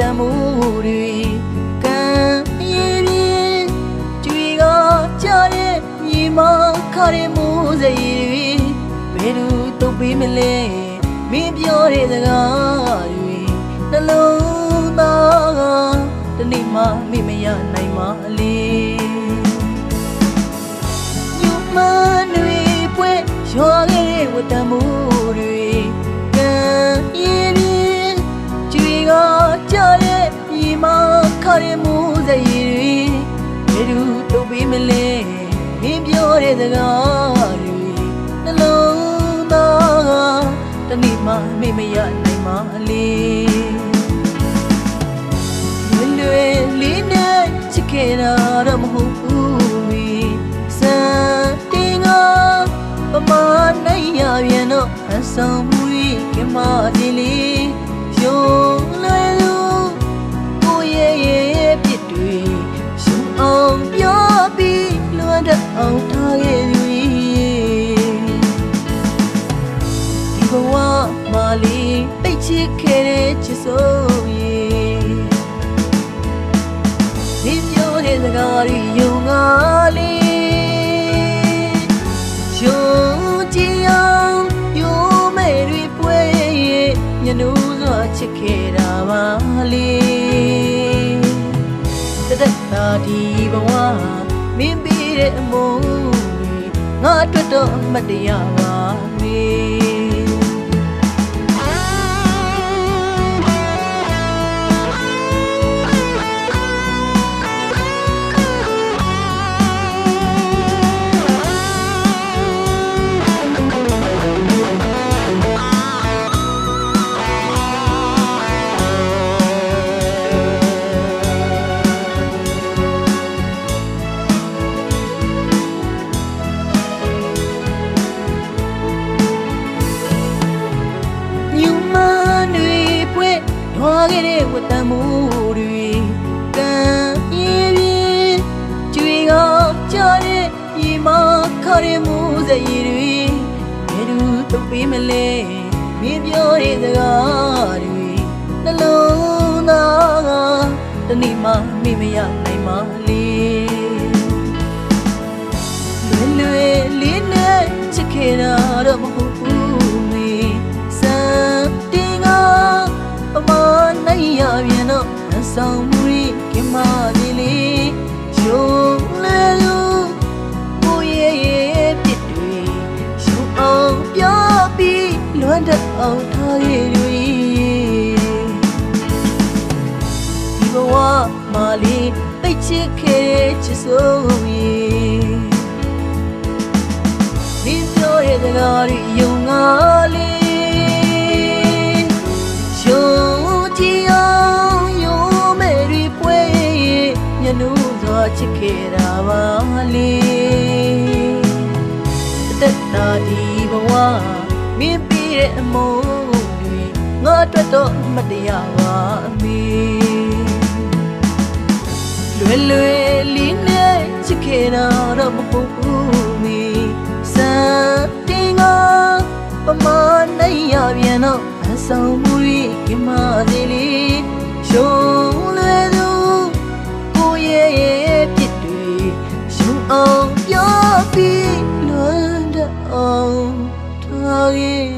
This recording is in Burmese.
တန်မှုတွေကံရေးပြင်းကြွေကကြတဲ့မြေမခါရမှုစိတ်တွေဘယ်သူတုတ်ပေးမလဲမင်းပြောတဲ့စကားတွေနှလုံးသားကတနေ့မှမိမရနိုင်ပါလေညမ ခရမှုစရည်တွေဘယ်သူတုတ်ပေးမလဲမင်းပြောတဲ့စကားတွေနှလုံးသားကတနေ့မှမေ့မရနိုင်ပါလေလွယ်လွယ်လေးနဲ့ချစ်ခဲ့တာတော့မဟုတ်ဘူးမီစံတင်ကပမာနိုင်ရပြန်တော့အဆောင်မှုကမဒီလေး တဲ့ချစ်စိုးရဲ့ဒီပြောတဲ့စကားတွေယုံငါလေးယုံကြည်အောင်ယုံမဲ့တွေပွဲရဲ့ညနိုးစွာချစ်ခဲ့တာပါလေတသက်တာဒီဘဝမင်းပြီးတဲ့အမုန်းတွေငါအတွက်တော့အမတ်တရားပါမေ ပွဲရွာခဲ့တဲ့ဝတ္တမှုတွေကံရည်ပြင်းကြွေကကြတဲ့ဒီမှာခရမှုစရည်တွေဘယ်သူတုတ်ပေးမလဲမင်းပြောတဲ့စကားတွေနှလုံးသားကတနေ့မှမိမရနိုင်ပါလေလွယ်လွယ်လေးနဲ့ချစ်ခဲ့တာတော့မဟုတ် ဆောင်မှုရိကင်မာဒီလေးယုံလဲလူကိုရဲ့ရဲ့ပြစ်တွေယုံအောင်ပြောပြီးလွမ်းတဲ့အောင်ထားရည်တွေဒီဘဝမှာလေးပိတ်ချစ်ခဲ့တဲ့ချစ်စိုးရဲ့ ချစ်ခဲ့တာပါလေအသက်သာဒီဘဝမြင်ပြီးတဲ့အမုန်းတွေငါအတွက်တော့မတရားပါအမေလွယ်လွယ်လေးနဲ့ချစ်ခဲ့တာတော့မဟုတ်ဘူးမီစံတင်ကပမာဏရပြန်တော့အဆောင်မူရခင်မလေးလေးရှုံး အောင်ပြောပြီးလွန်တော့အောင်တော်ရဲ့